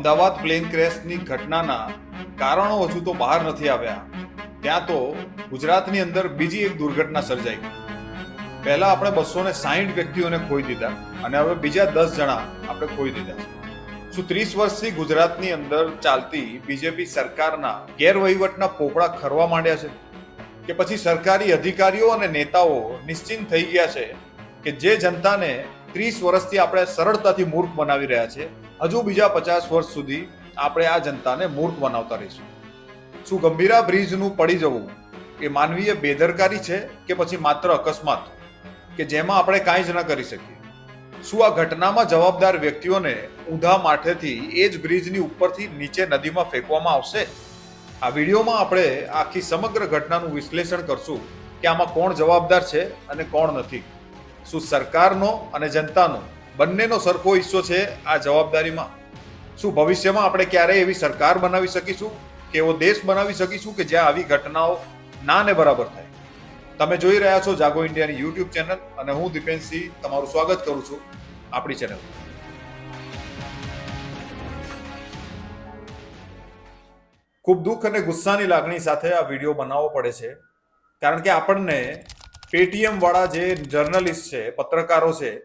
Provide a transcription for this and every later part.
Ahmedabad plane ક્રેશની ઘટનાના કારણો હજુ તો બહાર નથી આવ્યા. ત્યાં તો ગુજરાતની અંદર બીજી એક દુર્ઘટના સર્જાઈ ગઈ. પહેલા આપણે બસો ને સાહીઠ વ્યક્તિઓને ખોઈ દીધા અને હવે બીજા દસ જણા આપણે ખોઈ દીધા શું ત્રીસ વર્ષથી ગુજરાતની અંદર ચાલતી બીજેપી સરકારના ગેરવહીવટના પોપડા ખરવા માંડ્યા છે? કે પછી સરકારી અધિકારીઓ અને નેતાઓ નિશ્ચિંત થઈ ગયા છે કે જે જનતાને ત્રીસ વર્ષથી આપણે સરળતાથી મૂર્ખ બનાવી રહ્યા છે હજુ બીજા પચાસ વર્ષ સુધી આપણે આ જનતાને મૂર્ખ બનાવતા રહીશું. શું ગંભીરા બ્રિજનું પડી જવું એ માનવીય બેદરકારી છે કે પછી માત્ર અકસ્માત? કે જેમાં આપણે કાંઈ જ ન કરી શકીએ? શું આ ઘટનામાં જવાબદાર વ્યક્તિઓને ઊંધા માઠેથી એ જ બ્રિજની ઉપરથી નીચે નદીમાં ફેંકવામાં આવશે? આ વિડીયોમાં આપણે આખી સમગ્ર ઘટનાનું વિશ્લેષણ કરશું કે આમાં કોણ જવાબદાર છે અને કોણ નથી. શું સરકારનો અને જનતાનો બંનેનો સરખો હિસ્સો છે આ જવાબદારીમાં? શું ભવિષ્યમાં આપણે ક્યારેય એવી સરકાર બનાવી શકીશું કે એવો દેશ બનાવી શકીશું કે જ્યાં આવી ઘટનાઓ ના ને બરાબર થાય? તમે જોઈ રહ્યા છો જાગો ઇન્ડિયાની યુટ્યુબ ચેનલ અને હું દીપેન્દ્રસિંહ તમારું સ્વાગત કરું છું આપણી ચેનલ. ખૂબ દુઃખ અને ગુસ્સાની લાગણી સાથે આ વીડિયો બનાવવો પડે છે. કારણ કે આપણને પેટીએમ વાળા જે જર્નલિસ્ટ છે, પત્રકારો છે,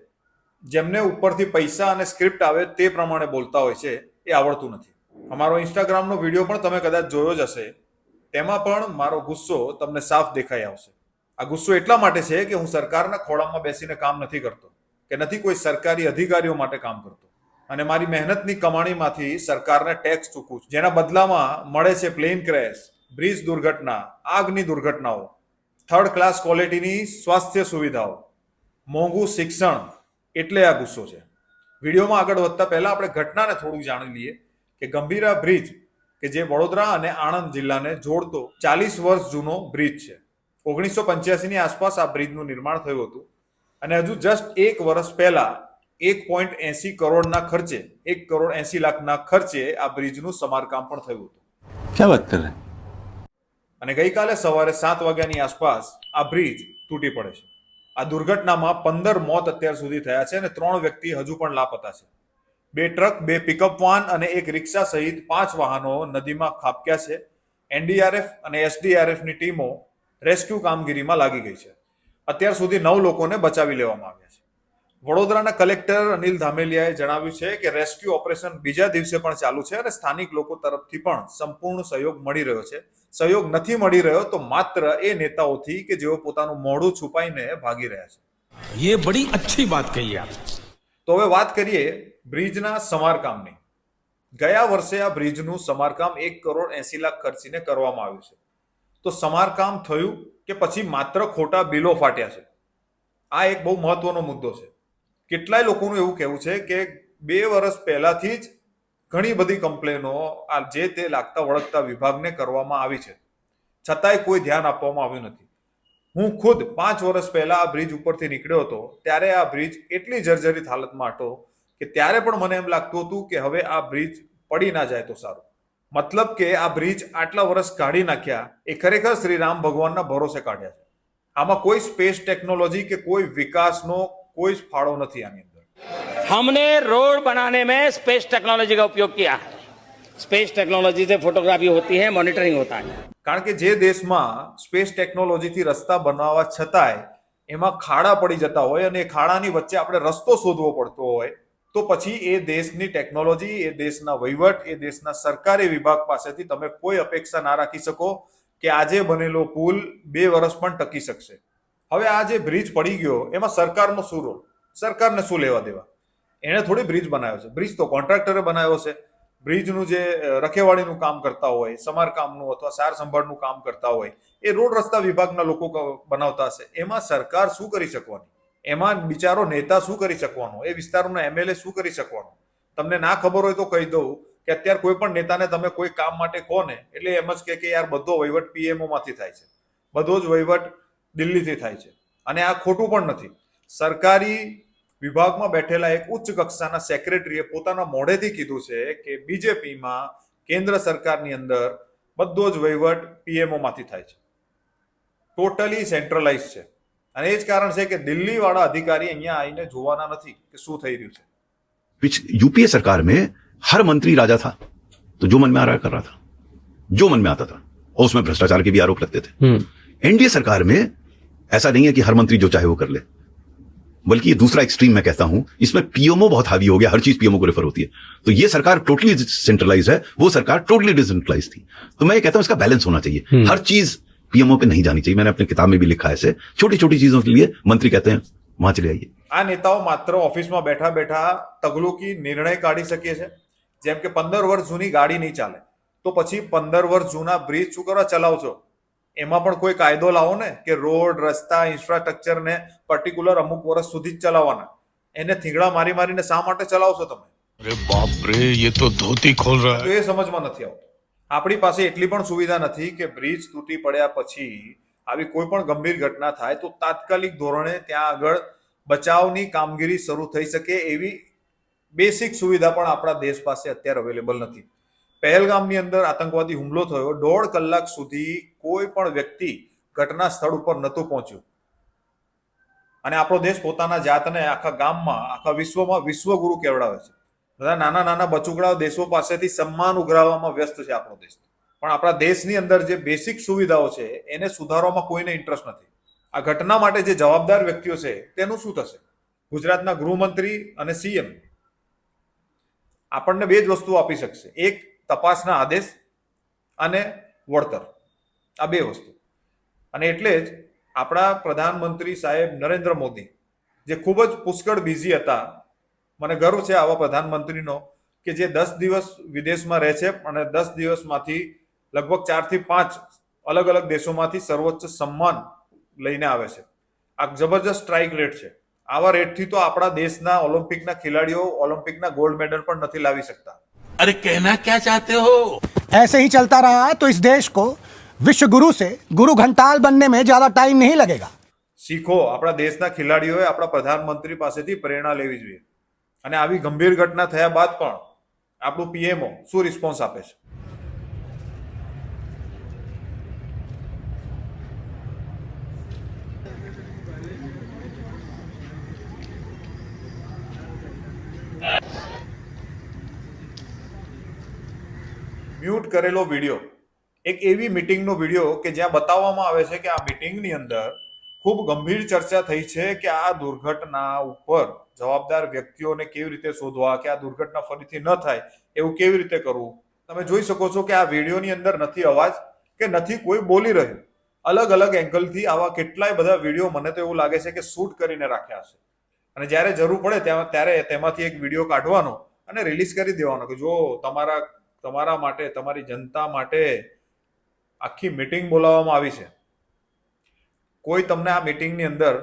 જેમને ઉપરથી પૈસા અને સ્ક્રિપ્ટ આવે તે પ્રમાણે બોલતા હોય છે, એ આવડતું નથી. અમારો ઇન્સ્ટાગ્રામનો વીડિયો પણ તમે કદાચ જોયો જ હશે. તેમાં પણ મારો ગુસ્સો તમને સાફ દેખાઈ આવશે. આ ગુસ્સો એટલા માટે છે કે હું સરકારના ખોળામાં બેસીને કામ નથી કરતો, કે નથી કોઈ સરકારી અધિકારીઓ માટે કામ કરતો. અને મારી મહેનતની કમાણીમાંથી સરકારને ટેક્સ ચૂકવું છું. જેના બદલામાં મળે છે પ્લેન ક્રેશ બ્રિજ દુર્ઘટના, આગની દુર્ઘટનાઓ. થર્ડ ક્લાસ ક્વોલિટીની સ્વાસ્થ્ય સુવિધાઓ. મોંઘું શિક્ષણ એટલે આ ગુસ્સો છે. વિડીયોમાં આગળ વધતા પહેલા આપણે ઘટનાને થોડું જાણી લઈએ કે ગંભીરા બ્રિજ કે જે વડોદરા અને આણંદ જિલ્લાને જોડતો ચાલીસ વર્ષ જૂનો બ્રિજ છે. ઓગણીસો પંચ્યાસીની આસપાસ આ બ્રિજનું નિર્માણ થયું હતું અને હજુ જસ્ટ એક વર્ષ પહેલા એક પોઈન્ટ એસી કરોડના ખર્ચે, એક કરોડ એસી લાખના ખર્ચે આ બ્રિજનું સમારકામ પણ થયું હતું. ક્યાં વાત કરે? અને ગઈકાલે સવારે સાત વાગ્યાની આસપાસ આ બ્રિજ તૂટી પડે છે. આ દુર્ઘટનામાં પંદર મોત અત્યાર સુધી થયા છે અને ત્રણ વ્યક્તિ હજુ પણ લાપતા છે. બે ટ્રક, બે પિકઅપ વાન અને એક રિક્ષા સહિત પાંચ વાહનો નદીમાં ખાબક્યા છે. એનડીઆરએફ અને એસડીઆરએફની ટીમો રેસ્ક્યુ કામગીરીમાં લાગી ગઈ છે. અત્યાર સુધી નવ લોકોને બચાવી લેવામાં આવ્યા છે. વડોદરાના કલેક્ટર અનિલ ધામેલિયાએ જણાવ્યું છે કે રેસ્ક્યુ ઓપરેશન બીજા દિવસે પણ ચાલુ છે અને સ્થાનિક લોકો તરફથી પણ સંપૂર્ણ સહયોગ મળી રહ્યો છે. સહયોગ નથી મળી રહ્યો તો માત્ર એ નેતાઓથી કે જેઓ પોતાનું મોઢું છુપાઈને ભાગી રહ્યા છે. એ બડી અચ્છી વાત કહી આપ તો હવે વાત કરીએ બ્રિજના સમારકામની. ગયા વર્ષે આ બ્રિજનું સમારકામ એક કરોડ એસી લાખ ખર્ચીને કરવામાં આવ્યું છે. તો સમારકામ થયું કે પછી માત્ર ખોટા બિલો ફાટ્યા છે? આ એક બહુ મહત્વનો મુદ્દો છે. કેટલાય લોકોનું એવું કહેવું છે કે બે વર્ષ પહેલાથી જ ઘણી બધી કમ્પ્લેનો આ જે તે લાગતા વળગતા વિભાગને કરવામાં આવી છે. છતાંય કોઈ ધ્યાન આપવામાં આવ્યું નથી. હું ખુદ પાંચ વર્ષ પહેલા આ બ્રિજ ઉપરથી નીકળ્યો હતો, ત્યારે આ બ્રિજ એટલી જર્જરિત હાલતમાં હતો કે ત્યારે પણ મને એમ લાગતું હતું કે હવે આ બ્રિજ પડી ના જાય તો સારું. મતલબ કે આ બ્રિજ આટલા વર્ષ કાઢી નાખ્યા, એ ખરેખર શ્રી રામ ભગવાનના ભરોસે કાઢ્યા છે. આમાં કોઈ સ્પેસ ટેકનોલોજી કે કોઈ વિકાસનો કોઈ જ ફાળો નથી આની અંદર. हमने रोड बनाने में स्पेस टेक्नोलॉजी का उपयोग किया है स्पेस टेक्नोलॉजी से फोटोग्राफी होती है मॉनिटरिंग होता है કારણ કે જે દેશમાં સ્પેસ ટેકનોલોજીથી રસ્તા બનાવવા છતાંય એમાં ખાડા પડી જતા હોય અને એ ખાડાની વચ્ચે આપણે રસ્તો શોધવો પડતો હોય તો પછી એ દેશની ટેકનોલોજી એ દેશના વહીવટ એ દેશના સરકારી વિભાગ પાસેથી તમે કોઈ અપેક્ષા ના રાખી શકો કે આજે બનેલો પુલ બે વર્ષ પણ ટકી શકશે હવે આ જે બ્રિજ પડી ગયો એમાં સરકારનો શું રોલ સરકારને શું લેવા દેવા એણે થોડી બ્રિજ બનાવ્યો છે. બ્રિજ તો કોન્ટ્રાક્ટરે બનાવ્યો છે. બ્રિજનું જે રખેવાળીનું કામ કરતા હોય સમારકામનું અથવા સાર સંભાળનું કામ કરતા હોય, એ રોડ રસ્તા વિભાગના લોકો બનાવતા હશે. એમાં સરકાર શું કરી શકવાની? એમાં બિચારો નેતા શું કરી શકવાનો? એ વિસ્તારનો એમએલએ શું કરી શકવાનો? તમને ના ખબર હોય તો કહી દઉં કે અત્યારે કોઈ પણ નેતાને તમે કોઈ કામ માટે કહો ને, એટલે એમ જ કે યાર બધો વહીવટ પીએમઓ માંથી થાય છે. બધો જ વહીવટ દિલ્હીથી થાય છે. અને આ ખોટું પણ નથી. સરકારી વિભાગમાં બેઠેલા એક ઉચ્ચ કક્ષાના સેક્રેટરીએ પોતાના મોઢેથી કીધું છે કે બીજેપીમાં કેન્દ્ર સરકારની અંદર બધો જ વહીવટ પીએમઓ માંથી થાય છે ટોટલી સેન્ટ્રલાઇઝ છે અને એ જ કારણ છે કે દિલ્હી વાળા અધિકારી અહીંયા આવીને જોવાના નથી કે શું થઈ રહ્યું છે पिछ यूपीए सरकार में हर मंत्री राजा था तो जो मन में आ रहा कर रहा था जो मन में आता था और उसमें भ्रष्टाचार के भी आरोप लगते थे एनडीए सरकार में ऐसा नहीं है कि हर मंत्री जो चाहे वो कर ले बल्कि ये दूसरा एक्सट्रीम मैं कहता हूं इसमें पीएमओ बहुत हावी हो गया हर चीज पीएमओ को रेफर होती है तो ये सरकार टोटली सेंट्रलाइज है वो सरकार टोटली डिसेंट्रलाइज थी तो मैं ये कहता हूं इसका बैलेंस होना चाहिए हर चीज पीएमओ पे नहीं जानी चाहिए मैंने अपनी किताब में भी लिखा है ऐसे छोटी छोटी चीजों के लिए मंत्री कहते हैं वहां चले आइए આ નેતાઓ માત્ર ઓફિસમાં બેઠા બેઠા તગલુકી નિર્ણય કાઢી શકીએ છે જેમ કે પંદર વર્ષ જૂની ગાડી નહીં ચાલે તો પછી પંદર વર્ષ જૂના બ્રિજ શું કરવા ચલાવશો એમાં પણ કોઈ કાયદો લાવો ને કે રોડ રસ્તા ઇન્ફ્રાસ્ટ્રક્ચરને પર્ટિક્યુલર અમુક વર્ષ સુધી જ ચલાવવાના. એને થીંગડા મારી મારીને શા માટે ચલાવશો તમે? અરે બાપ રે એ તો ધોતી ખોલ રહા તો એ સમજમાં નથી આવતું. આપણી પાસે એટલી પણ સુવિધા નથી કે બ્રિજ તૂટી પડ્યા પછી આવી કોઈ પણ ગંભીર ઘટના થાય તો તાત્કાલિક ધોરણે ત્યાં આગળ બચાવની કામગીરી શરૂ થઈ શકે એવી બેસિક સુવિધા પણ આપણા દેશ પાસે અત્યારે અવેલેબલ નથી. પહેલગામની અંદર આતંકવાદી હુમલો થયો. દોઢ કલાક સુધી કોઈ પણ વ્યક્તિ ઘટના સ્થળ ઉપર નહોતું પહોંચ્યું. અને આપણો દેશ પોતાના જાતને આખા ગામમાં, આખા વિશ્વમાં વિશ્વગુરુ કેવડાવે છે. બધા નાના નાના બચુકડા દેશો પાસેથી સન્માન ઉઘરાવવામાં વ્યસ્ત છે આપણો દેશ. પણ આપણા દેશની અંદર જે બેસિક સુવિધાઓ છે, એને સુધારવામાં કોઈને ઇન્ટરેસ્ટ નથી. આ ઘટના માટે જે જવાબદાર વ્યક્તિઓ છે, તેનું શું થશે? ગુજરાતના ગૃહમંત્રી અને સીએમ આપણને બે જ વસ્તુ આપી શકશે. એક તપાસના આદેશ અને વળતર. આ બે વસ્તુ. અને એટલે જ આપણા પ્રધાનમંત્રી સાહેબ નરેન્દ્ર મોદી, જે ખૂબ જ પુષ્કળ બિઝી હતા, મને ગર્વ છે આવા પ્રધાનમંત્રીનો, કે જે દસ દિવસ વિદેશમાં રહે છે અને દસ દિવસમાંથી લગભગ ચારથી પાંચ અલગ અલગ દેશોમાંથી સર્વોચ્ચ સન્માન લઈને આવે છે. આ જબરજસ્ત સ્ટ્રાઇક રેટ છે. આવા રેટથી તો આપણા દેશના ઓલિમ્પિકના ખેલાડીઓ ઓલિમ્પિકના ગોલ્ડ મેડલ પણ નથી લાવી શકતા. अरे कहना क्या चाहते हो ऐसे ही चलता रहा तो इस देश को विश्व गुरु से गुरु घंटाल बनने में ज्यादा टाइम नहीं लगेगा શીખો આપણા દેશના ખેલાડીઓએ આપણા પ્રધાનમંત્રી પાસેથી પ્રેરણા લેવી જોઈએ અને આવી ગંભીર ઘટના થયા બાદ પણ આપણું પીએમઓ શું રિસ્પોન્સ આપે છે મ્યુટ કરેલો વીડિયો. એક એવી મિટિંગનો વીડિયો કે જ્યાં બતાવવામાં આવે છે કે આ મીટિંગની અંદર ખૂબ ગંભીર ચર્ચા થઈ છે કે આ દુર્ઘટના ઉપર જવાબદાર વ્યક્તિઓને કેવી રીતે શોધવા, કે આ દુર્ઘટના ફરીથી ન થાય, એવું કેવી રીતે કરવું? તમે જોઈ શકો છો કે આ વિડીયોની અંદર નથી અવાજ કે નથી કોઈ બોલી રહ્યું. અલગ અલગ એંગલથી આવા કેટલાય બધા વીડિયો મને તો એવું લાગે છે કે શૂટ કરીને રાખ્યા છે અને જ્યારે જરૂર પડે ત્યાં, ત્યારે તેમાંથી એક વીડિયો કાઢવાનો અને રિલીઝ કરી દેવાનો કે જો તમારા તમારા માટે, તમારી જનતા માટે આખી મિટિંગ બોલાવવામાં આવી છે. કોઈ તમને આ મિટિંગની અંદર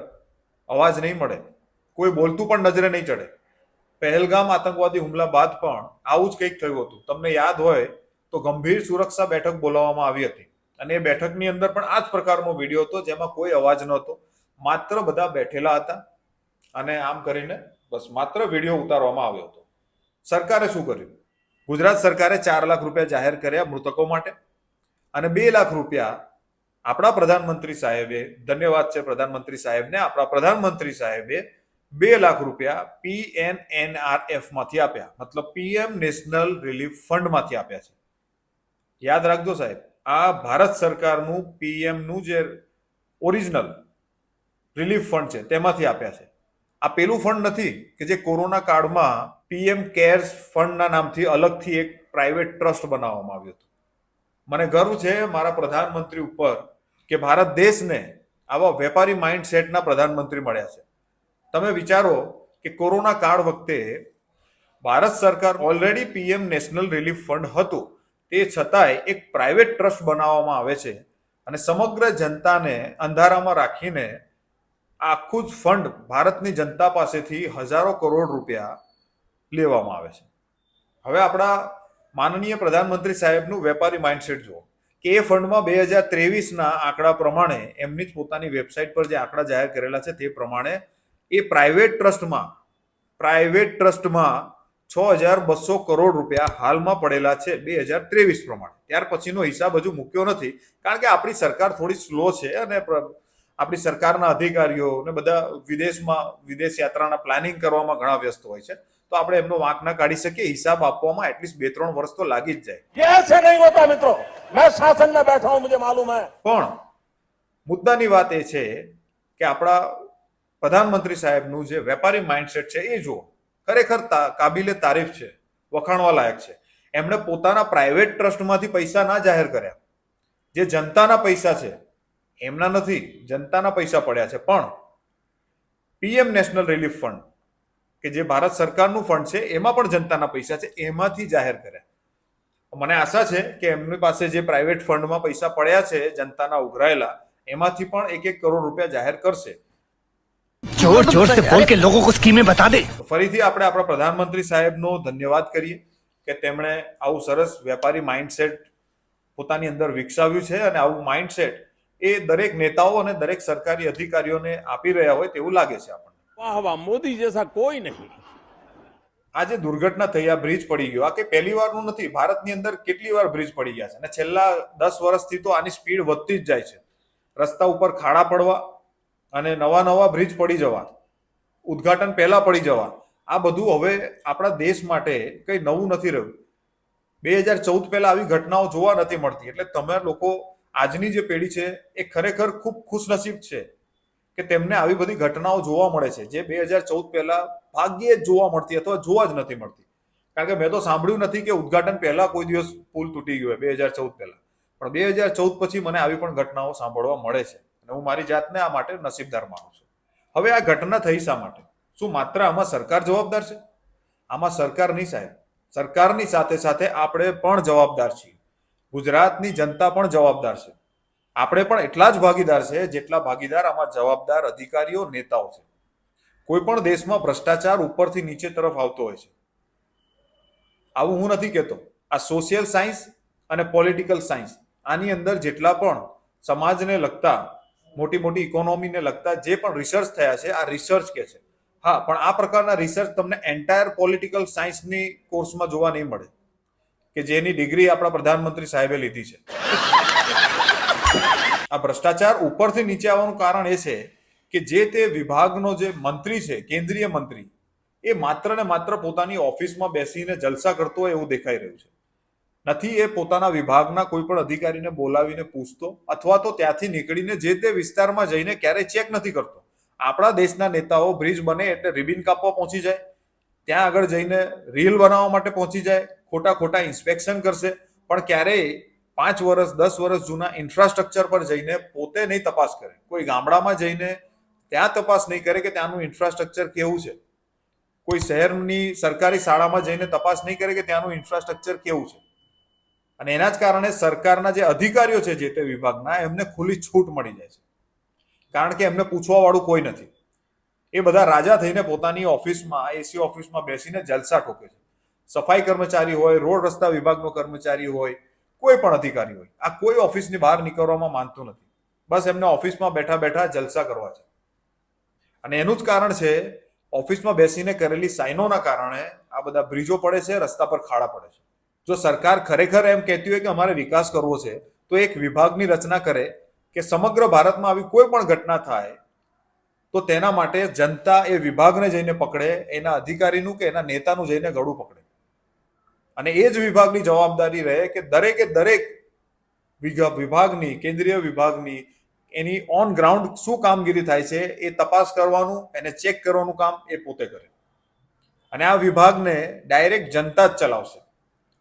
અવાજ નહીં મળે, કોઈ બોલતું પણ નજરે નહીં ચડે. પહેલગામ આતંકવાદી હુમલા બાદ પણ આવું જ કંઈક થયું હતું. તમને યાદ હોય તો ગંભીર સુરક્ષા બેઠક બોલાવવામાં આવી હતી. અને એ બેઠકની અંદર પણ આ જ પ્રકારનો વીડિયો હતો, જેમાં કોઈ અવાજ નહોતો. માત્ર બધા બેઠેલા હતા અને આમ કરીને બસ માત્ર વીડિયો ઉતારવામાં આવ્યો હતો. સરકારે શું કર્યું? ગુજરાત સરકારે ચાર લાખ રૂપિયા જાહેર કર્યા મૃતકો માટે અને બે લાખ રૂપિયા આપણા પ્રધાનમંત્રી સાહેબે, ધન્યવાદ છે પ્રધાનમંત્રી સાહેબને, આપણા પ્રધાનમંત્રી સાહેબે બે લાખ રૂપિયા પીએનએનઆરએફમાંથી આપ્યા. મતલબ પીએમ નેશનલ રિલીફ ફંડમાંથી આપ્યા છે. યાદ રાખજો સાહેબ, આ ભારત સરકારનું પીએમનું જે ઓરિજિનલ રિલીફ ફંડ છે તેમાંથી આપ્યા છે. આ પેલું ફંડ નથી કે જે કોરોના કાળમાં પીએમ કેર્સ ફંડના નામથી અલગથી એક પ્રાઇવેટ ટ્રસ્ટ બનાવવામાં આવ્યું હતું. મને ગર્વ છે મારા પ્રધાનમંત્રી ઉપર કે ભારત દેશને આવા વેપારી માઇન્ડસેટના પ્રધાનમંત્રી મળ્યા છે. તમે વિચારો કે કોરોના કાળ વખતે ભારત સરકાર already PM national relief fund હતું. તે છતાંય એક પ્રાઇવેટ ટ્રસ્ટ બનાવવામાં આવે છે અને સમગ્ર જનતાને અંધારામાં રાખીને આખું જ ફંડ ભારતની જનતા પાસેથી હજારો કરોડ રૂપિયા લેવામાં આવે છે. હવે આપણા માનનીય પ્રધાનમંત્રી સાહેબનું વેપારી માઇન્ડસેટ જુઓ. કે એ ફંડમાં બે હજાર ત્રેવીસના આંકડા પ્રમાણે એમની જ પોતાની વેબસાઇટ પર જે આંકડા જાહેર કરેલા છે તે પ્રમાણે એ પ્રાઇવેટ ટ્રસ્ટમાં પ્રાઇવેટ ટ્રસ્ટમાં છ હજાર બસો કરોડ રૂપિયા હાલમાં પડેલા છે બે હજાર ત્રેવીસ પ્રમાણે. ત્યાર પછીનો હિસાબ હજુ મૂક્યો નથી. કારણ કે આપણી સરકાર થોડી સ્લો છે અને આપણી સરકારના અધિકારીઓ ને બધા વિદેશમાં, વિદેશ યાત્રાના પ્લાનિંગ કરવામાં ઘણા વ્યસ્ત હોય છે. તો આપણે એમનો વાંક ના કાઢી શકીએ હિસાબ આપવામાં એટલીસ્ટ બે ત્રણ વર્ષ તો લાગી જ જાય ये ऐसे नहीं होता मित्रों मैं शासन में बैठा हूं मुझे मालूम है પણ મુદ્દાની વાત એ છે કે આપણા પ્રધાનમંત્રી સાહેબનું જે વેપારી માઇન્ડસેટ છે એ જુઓ ખરેખર તા- કાબિલે તારીફ છે વખાણવા લાયક છે એમણે પોતાના પ્રાઇવેટ ટ્રસ્ટમાંથી પૈસા ના જાહેર કર્યા જે જનતાના પૈસા છે એમના નથી જનતાના પૈસા પડ્યા છે પણ પીએમ નેશનલ રિલીફ ફંડ કે જે ભારત સરકારનું ફંડ છે એમાં પણ જનતાના પૈસા છે એમાંથી જાહેર કર્યા મને આશા છે કે એમની પાસે જે પ્રાઇવેટ ફંડમાં પૈસા પડ્યા છે જનતાના ઉઘરાયેલા એમાંથી પણ એક એક કરોડ રૂપિયા જાહેર કરશે. જોર જોર સે બોલ કે લોકો કો સ્કીમે બતા દે. ફરીથી આપણે આપણા પ્રધાનમંત્રી સાહેબનો ધન્યવાદ કરીએ કે તેમણે આવું સરસ વેપારી માઇન્ડસેટ પોતાની અંદર વિકસાવ્યું છે અને આવું માઇન્ડસેટ એ દરેક નેતાઓ અને દરેક સરકારી અધિકારીઓને આપી રહ્યા હોય તેવું લાગે છે આપણને. વાહ વાહ મોદી જેસા કોઈ નહીં. આ જે દુર્ઘટના થઈ, આ બ્રિજ પડી ગયો. આ કે પહેલી વારનું નથી, ભારતની અંદર કેટલી વાર બ્રિજ પડી ગયા છે? અને છેલ્લા દસ વર્ષથી તો આની સ્પીડ વધતી જ જાય છે. રસ્તા ઉપર ખાડા પડવા અને નવા નવા બ્રિજ પડી જવા, ઉદઘાટન પહેલા પડી જવા. આ બધું હવે આપણા દેશ માટે કંઈ નવું નથી રહ્યું. બે હજાર ચૌદ પહેલા આવી ઘટનાઓ જોવા નથી મળતી. એટલે તમે લોકો, આજની જે પેઢી છે, એ ખરેખર ખૂબ ખુશનસીબ છે. કે તેમને આવી બધી ઘટનાઓ જોવા મળે છે, જે બે હજાર ચૌદ પહેલા ભાગ્યે જ જોવા મળતી અથવા જોવા જ નથી મળતી. કારણ કે મેં તો સાંભળ્યું નથી કે ઉદ્ઘાટન પહેલા કોઈ દિવસ પુલ તૂટી ગયો બે હજાર ચૌદ પહેલા. પણ બે હજાર ચૌદ પછી મને આવી પણ ઘટનાઓ સાંભળવા મળે છે અને હું મારી જાતને આ માટે નસીબદાર માનું છું. હવે આ ઘટના થઈ શા માટે? શું માત્ર આમાં સરકાર જવાબદાર છે? આમાં સરકાર નહીં સાહેબ. સરકારની સાથે સાથે આપણે પણ જવાબદાર છીએ. ગુજરાતની જનતા પણ જવાબદાર છે. આપણે પણ એટલા જ ભાગીદાર છે જેટલા ભાગીદાર આમાં જવાબદાર અધિકારીઓ, નેતાઓ છે. કોઈ પણ દેશમાં ભ્રષ્ટાચાર ઉપરથી નીચે તરફ આવતો હોય છે. આવું હું નથી કહેતો. આ સોશિયલ સાયન્સ અને પોલિટિકલ સાયન્સ આની અંદર જેટલા પણ સમાજને લગતા મોટી મોટી ઇકોનોમીને લગતા જે પણ રિસર્ચ થયા છે, આ રિસર્ચ કે છે. હા, પણ આ પ્રકારના રિસર્ચ તમને એન્ટાયર પોલિટિકલ સાયન્સની કોર્સમાં જોવા નહીં મળે. કે જેની ડિગ્રી આપણા પ્રધાનમંત્રી સાહેબે લીધી છે. આ ભ્રષ્ટાચાર ઉપરથી નીચે આવવાનું કારણ એ છે કે જે તે વિભાગનો જે મંત્રી છે, કેન્દ્રીય મંત્રી, એ માત્ર ને માત્ર પોતાની ઓફિસમાં બેસીને જલસા કરતો હોય એવું દેખાઈ રહ્યું છે. નથી એ પોતાના વિભાગના કોઈ પણ અધિકારીને બોલાવીને પૂછતો અથવા તો ત્યાંથી નીકળીને જે તે વિસ્તારમાં જઈને ક્યારેય ચેક નથી કરતો. આપણા દેશના નેતાઓ બ્રિજ બને એટલે રિબિન કાપવા પહોંચી જાય, ત્યાં આગળ જઈને રીલ બનાવવા માટે પહોંચી જાય, ખોટા ખોટા ઇન્સ્પેક્શન કરશે, પણ ક્યારેય પાંચ વર્ષ, દસ વર્ષ જૂના ઇન્ફ્રાસ્ટ્રક્ચર પર જઈને પોતે નહીં તપાસ કરે. કોઈ ગામડામાં જઈને ત્યાં તપાસ નહીં કરે કે ત્યાંનું ઇન્ફ્રાસ્ટ્રક્ચર કેવું છે. કોઈ શહેરની સરકારી શાળામાં જઈને તપાસ નહીં કરે કે ત્યાંનું ઇન્ફ્રાસ્ટ્રક્ચર કેવું છે. અને એના જ કારણે સરકારના જે અધિકારીઓ છે જે તે વિભાગના, એમને ખુલ્લી છૂટ મળી જાય છે. કારણ કે એમને પૂછવાવાળું કોઈ નથી. એ બધા રાજા થઈને પોતાની ઓફિસમાં એસી ઓફિસમાં બેસીને જલસા ઠોકે છે. સફાઈ કર્મચારી હોય, રોડ રસ્તા વિભાગનો કર્મચારી હોય કોઈ પણ અધિકારી હોય. આ કોઈ ઓફિસની બહાર નીકળવામાં માનતું નથી. બસ એમને ઓફિસમાં બેઠા બેઠા જલસા કરવા છે. અને એનું જ કારણ છે, ઓફિસમાં બેસીને કરેલી સાઇનોના કારણે આ બધા બ્રિજો પડે છે, રસ્તા પર ખાડા પડે છે. જો સરકાર ખરેખર એમ કહેતી હોય કે અમારે વિકાસ કરવો છે, તો એક વિભાગની રચના કરે કે સમગ્ર ભારતમાં આવી કોઈ પણ ઘટના થાય, તો તેના માટે જનતા એ વિભાગને જઈને પકડે, એના અધિકારીનું કે એના નેતાનું જઈને ગળું પકડે. અને એ જ વિભાગની જવાબદારી રહે કે દરેકે દરેક વિભાગની, કેન્દ્રીય વિભાગની એની ઓન ગ્રાઉન્ડ શું કામગીરી થાય છે એ તપાસ કરવાનું, એને ચેક કરવાનું કામ એ પોતે કરે. અને આ વિભાગને ડાયરેક્ટ જનતા જ ચલાવશે.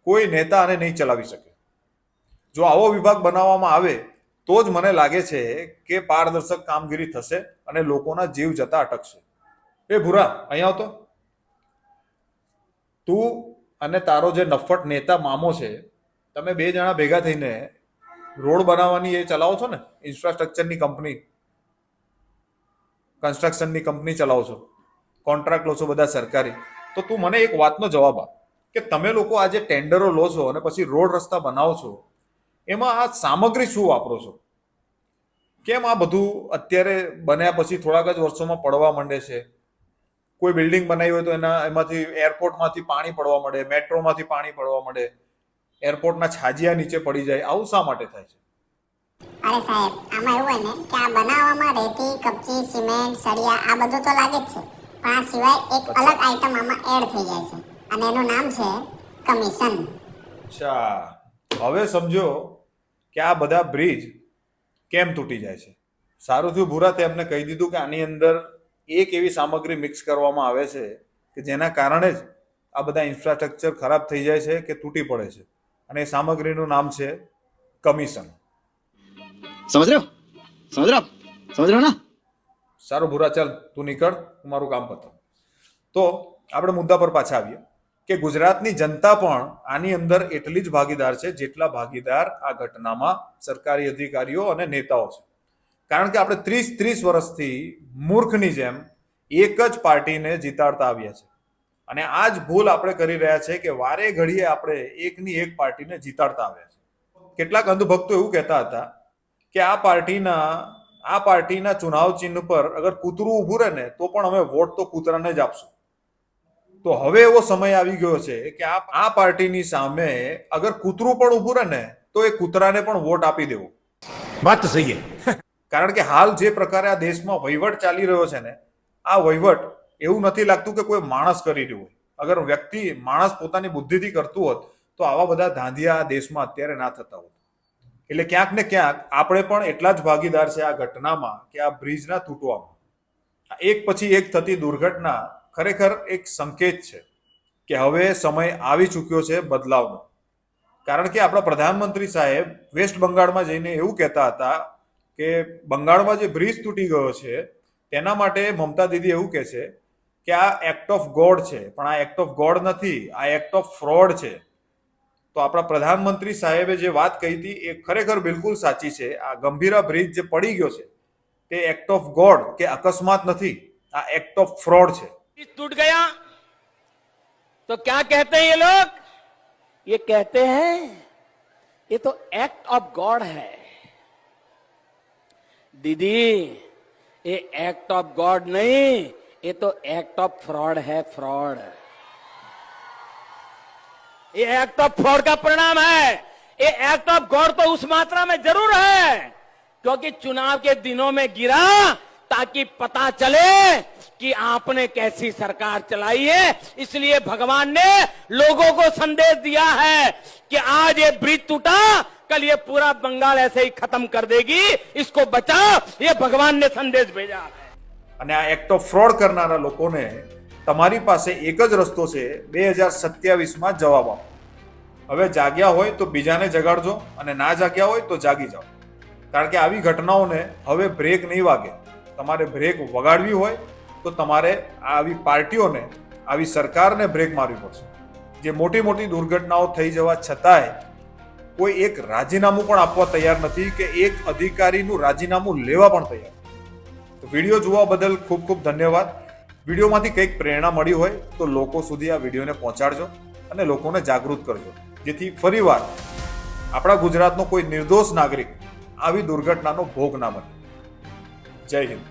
કોઈ નેતા આને નહીં ચલાવી શકે. જો આવો વિભાગ બનાવવામાં આવે, તો જ મને લાગે છે કે પારદર્શક કામગીરી થશે અને લોકોના જીવ જતા અટકશે. એ ભૂરા અહીંયા આવતો. તું અને તારો જે નફટ નેતા મામો છે, તમે બે જણા ભેગા થઈને રોડ બનાવવાની એ ચલાવો છો ને? ઇન્ફ્રાસ્ટ્રક્ચરની કંપની કન્સ્ટ્રક્શનની કંપની ચલાવો છો. કોન્ટ્રાક્ટ લો છો બધા સરકારી. તો તું મને એક વાતનો જવાબ આપ, કે તમે લોકો આ જે ટેન્ડરો લો છો અને પછી રોડ રસ્તા બનાવો છો, એમાં આ સામગ્રી શું વાપરો છો? કેમ આ બધું અત્યારે બન્યા પછી થોડાક જ વર્ષોમાં પડવા માંડે છે? કોઈ બિલ્ડિંગ બનાવી હોય તો એના એમાંથી એરપોર્ટમાંથી પાણી પડવા મળે મેટ્રોમાંથી પાણી પડવા મળે એરપોર્ટના છાજિયા નીચે પડી જાય આવું શા માટે થાય છે? અરે સાહેબ આમાં એવું હોય ને કે આ બનાવવામાં રેતી કપચી સિમેન્ટ સળિયા આ બધું તો લાગે જ છે. પણ આ સિવાય એક અલગ આઈટમ આમાં એડ થઈ જાય છે. અને એનું નામ છે કમિશન અચ્છા. હવે સમજો કે આ બધા બ્રિજ કેમ તૂટી જાય છે? સારું થયું ભૂરા તે એમને કહી દીધું કે આની અંદર એક એવી સામગ્રી મિક્સ કરવામાં આવે છે કે જેના કારણે જ આ બધા ઇન્ફ્રાસ્ટ્રક્ચર ખરાબ થઈ જાય છે કે તૂટી પડે છે. અને એ સામગ્રીનું નામ છે કમિશન સમજ રહ્યો? સમજ રહ્યો સારું ભૂરા ચાલ તું નીકળ હું મારું કામ પતાવ. તો આપણે મુદ્દા પર પાછા આવીએ કે ગુજરાતની જનતા પણ આની અંદર એટલી જ ભાગીદાર છે જેટલા ભાગીદાર આ ઘટનામાં સરકારી અધિકારીઓ અને નેતાઓ છે. કારણ કે આપણે ત્રીસ ત્રીસ વર્ષથી મૂર્ખની જેમ એક જ પાર્ટીને જીતાડતા આવ્યા છે. અને આ જ ભૂલ આપણે કરી રહ્યા છે કે વારે ઘડીએ આપણે એકની એક પાર્ટીને જીતાડતા આવ્યા છે. કેટલાક અંધભક્તો એવું કહેતા હતા કે આ પાર્ટીના આ પાર્ટીના ચુનાવ ચિહ્ન પર અગર કૂતરું ઊભું રહે ને, તો પણ અમે વોટ તો કૂતરાને જ આપશું. તો હવે એવો સમય આવી ગયો છે કે આ આ પાર્ટીની સામે અગર કૂતરું પણ ઊભું રહે ને, તો એ કૂતરાને પણ વોટ આપી દેવો. વાત સહી કારણ કે હાલ જે પ્રકારે આ દેશમાં વહીવટ ચાલી રહ્યો છે ને, આ વહીવટ એવું નથી લાગતું કે કોઈ માણસ કરી રહ્યું હોય. અગર વ્યક્તિ માણસ પોતાની બુદ્ધિથી કરતું હોત, તો આવા બધા ધાંધિયા દેશમાં અત્યારે ના થતા હોત. એટલે ક્યાંક ને ક્યાંક આપણે પણ એટલા જ ભાગીદાર છે આ ઘટનામાં કે આ બ્રિજના તૂટવામાં. એક પછી એક થતી દુર્ઘટના ખરેખર એક સંકેત છે કે હવે સમય આવી ચૂક્યો છે બદલાવનો. કારણ કે આપણા પ્રધાનમંત્રી સાહેબ વેસ્ટ બંગાળમાં જઈને એવું કહેતા હતા કે બંગાળમાં જે બ્રિજ તૂટી ગયો છે તેના માટે મમતા દીદી એવું કહે છે કે આ એક્ટ ઓફ ગોડ છે પણ આ એક્ટ ઓફ ગોડ નથી આ એક્ટ ઓફ ફ્રોડ છે તો આપણા પ્રધાનમંત્રી સાહેબે જે વાત કહી હતી એ ખરેખર બિલકુલ સાચી છે આ ગંભીરા બ્રિજ જે પડી ગયો છે તે એક્ટ ઓફ ગોડ કે અકસ્માત નથી આ એક્ટ ઓફ ફ્રોડ છે टूट गया तो क्या कहते हैं ये लोग ये कहते हैं ये तो एक्ट ऑफ गॉड है दीदी, ये एक्ट ऑफ़ गॉड नहीं, ये तो एक्ट ऑफ़ फ्रॉड है फ्रॉड ये एक्ट ऑफ़ फ्रॉड का परिणाम है। ये एक्ट ऑफ़ गॉड तो उस मात्रा में ज़रूर है, क्योंकि चुनाव के दिनों में गिरा, ताकि पता चले कि आपने कैसी सरकार चलाई है। इसलिए भगवान ने लोगों को संदेश दिया है कि आज ये ब्रिज टूटा कल ये पूरा बंगाल ऐसे ही खत्म कर देगी इसको बचाओ ये भगवान ने संदेश भेजा है અને આ એક્ટ ઓફ ફ્રોડ કરનારા લોકોને તમારી પાસે એક જ રસ્તો છે બે હજાર સત્યાવીસમાં જવાબ આપો હવે જાગ્યા હોય તો બીજાને જગાડજો અને ના જાગ્યા હોય તો જાગી જાઓ કારણ કે આવી ઘટનાઓને હવે બ્રેક નહીં વાગે તમારે બ્રેક વગાડવી હોય તો તમારે આવી પાર્ટીઓને આવી સરકારને બ્રેક મારવી પડશે જે મોટી મોટી દુર્ઘટનાઓ થઈ જવા છતાંય કોઈ એક રાજીનામું પણ આપવા તૈયાર નથી કે એક અધિકારીનું રાજીનામું લેવા પણ તૈયાર. વીડિયો જોવા બદલ ખૂબ ખૂબ ધન્યવાદ. વિડીયોમાંથી કંઈક પ્રેરણા મળી હોય તો લોકો સુધી આ વિડીયોને પહોંચાડજો અને લોકોને જાગૃત કરજો. જેથી ફરીવાર આપણા ગુજરાતનો કોઈ નિર્દોષ નાગરિક આવી દુર્ઘટનાનો ભોગ ના બને. જય હિન્દ.